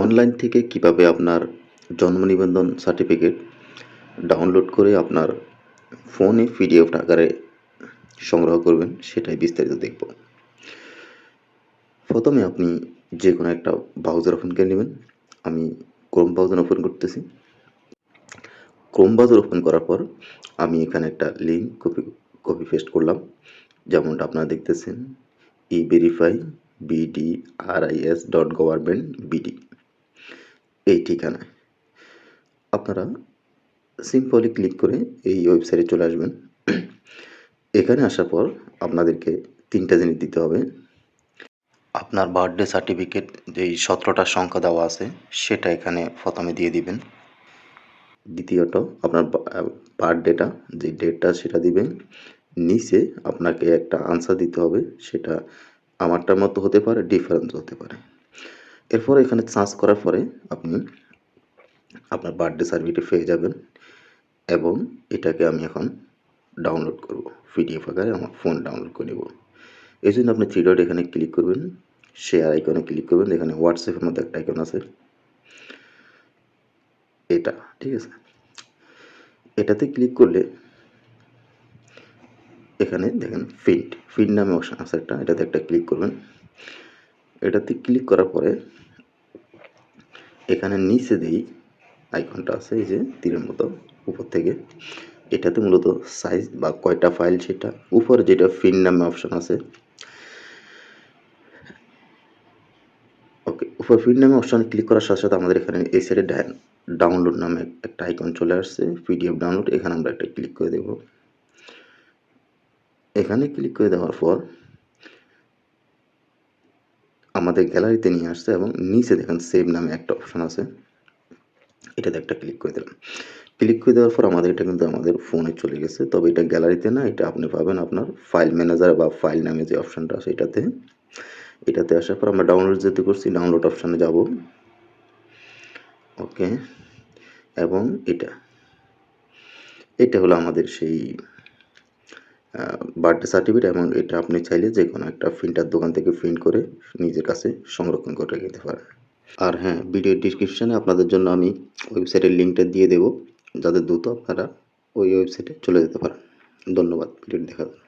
Online থেকে কীভাবে আপনার জন্ম নিবন্ধন সার্টিফিকেট ডাউনলোড করে আপনার ফোনে পিডিএফ আকারে সংগ্রহ করবেন, সেটাই বিস্তারিত দেখব। প্রথমে আপনি যে কোনো একটা ব্রাউজার ওপেন করে নেবেন। আমি ক্রোম ব্রাউজার ওপেন করতেছি। ক্রোম ব্রাউজার ওপেন করার পর আমি এখানে একটা লিঙ্ক কপি কপি পেস্ট করলাম। যেমনটা আপনারা দেখতেছেন e verify BD RIS dot government BD এই ঠিকানায়। আপনারা সিম্পলি ক্লিক করে এই ওয়েবসাইটে চলে আসবেন। এখানে আসার পর আপনাদেরকে তিনটা জিনিস দিতে হবে। আপনার বার্থডে সার্টিফিকেট যেই সতেরোটা সংখ্যা দেওয়া আছে, সেটা এখানে প্রথমে দিয়ে দিবেন। দ্বিতীয়ত আপনার বার্থডেটা যে ডেটটা সেটা দিবেন। নিচে আপনাকে একটা আনসার দিতে হবে, সেটা আমারটার মতো হতে পারে ডিফারেন্স হতে পারে। এরপর এখানে সার্চ করার পরে আপনি আপনার বার্থডে সার্টিফিকেট পেয়ে যাবেন এবং এটাকে আমি এখন ডাউনলোড করব। পিডিএফ আকারে আমার ফোন ডাউনলোড করে নেব। এই জন্য আপনি থ্রি ডট এখানে ক্লিক করবেন শেয়ার আইকনে ক্লিক করবেন, এখানে হোয়াটসঅ্যাপের মধ্যে একটা আইকন আছে। এটা, ঠিক আছে? এটাতে ক্লিক করলে এখানে দেখেন ফিড ফিড নামে অপশান আছে একটা, এটাতে একটা ক্লিক করবেন। এটাতে ক্লিক করার পরে এখানে নিচে দিই আইকনটা আছে, এই যে তীরের মতো উপর থেকে। এটাতে মূলত সাইজ বা কয়টা ফাইল সেটা, উপরে যেটা ফিন নামে অপশন আছে। ওকে উপর ফিন নামে অপশানে ক্লিক করার সাথে সাথে আমাদের এখানে এই সাইডে ডাউনলোড নামে একটা আইকন চলে আসছে পিডিএফ ডাউনলোড এখানে আমরা একটা ক্লিক করে দেব। এখানে ক্লিক করে দেওয়ার পর আমাদের গ্যালারিতে নিয়ে আসছে এবং নিচে দেখেন সেভ নামে একটা অপশান আছে। এটাতে একটা ক্লিক করে দিলাম। ক্লিক করে দেওয়ার পর আমাদের এটা কিন্তু আমাদের ফোনে চলে গেছে। তবে এটা গ্যালারিতে না, এটা আপনি পাবেন আপনার ফাইল ম্যানেজার বা ফাইল নামে যে অপশানটা আছে এটাতে। এটাতে আসার পর আমরা ডাউনলোড যেতে করছি ডাউনলোড অপশানে যাব। ওকে এবং এটা। এটা হলো আমাদের সেই বার্থডে সার্টিফিকেট এবং এটা আপনি চাইলে যে কোনো একটা প্রিন্টার দোকান থেকে প্রিন্ট করে নিজের কাছে সংরক্ষণ করে রেখে পারেন। আর হ্যাঁ ভিডিও ডিসক্রিপশানে আপনাদের জন্য আমি ওয়েবসাইটের লিঙ্কটা দিয়ে দেবো। যাতে দ্রুত আপনারা ওই ওয়েবসাইটে চলে যেতে পারেন। ধন্যবাদ, ভিডিওটি দেখার জন্য।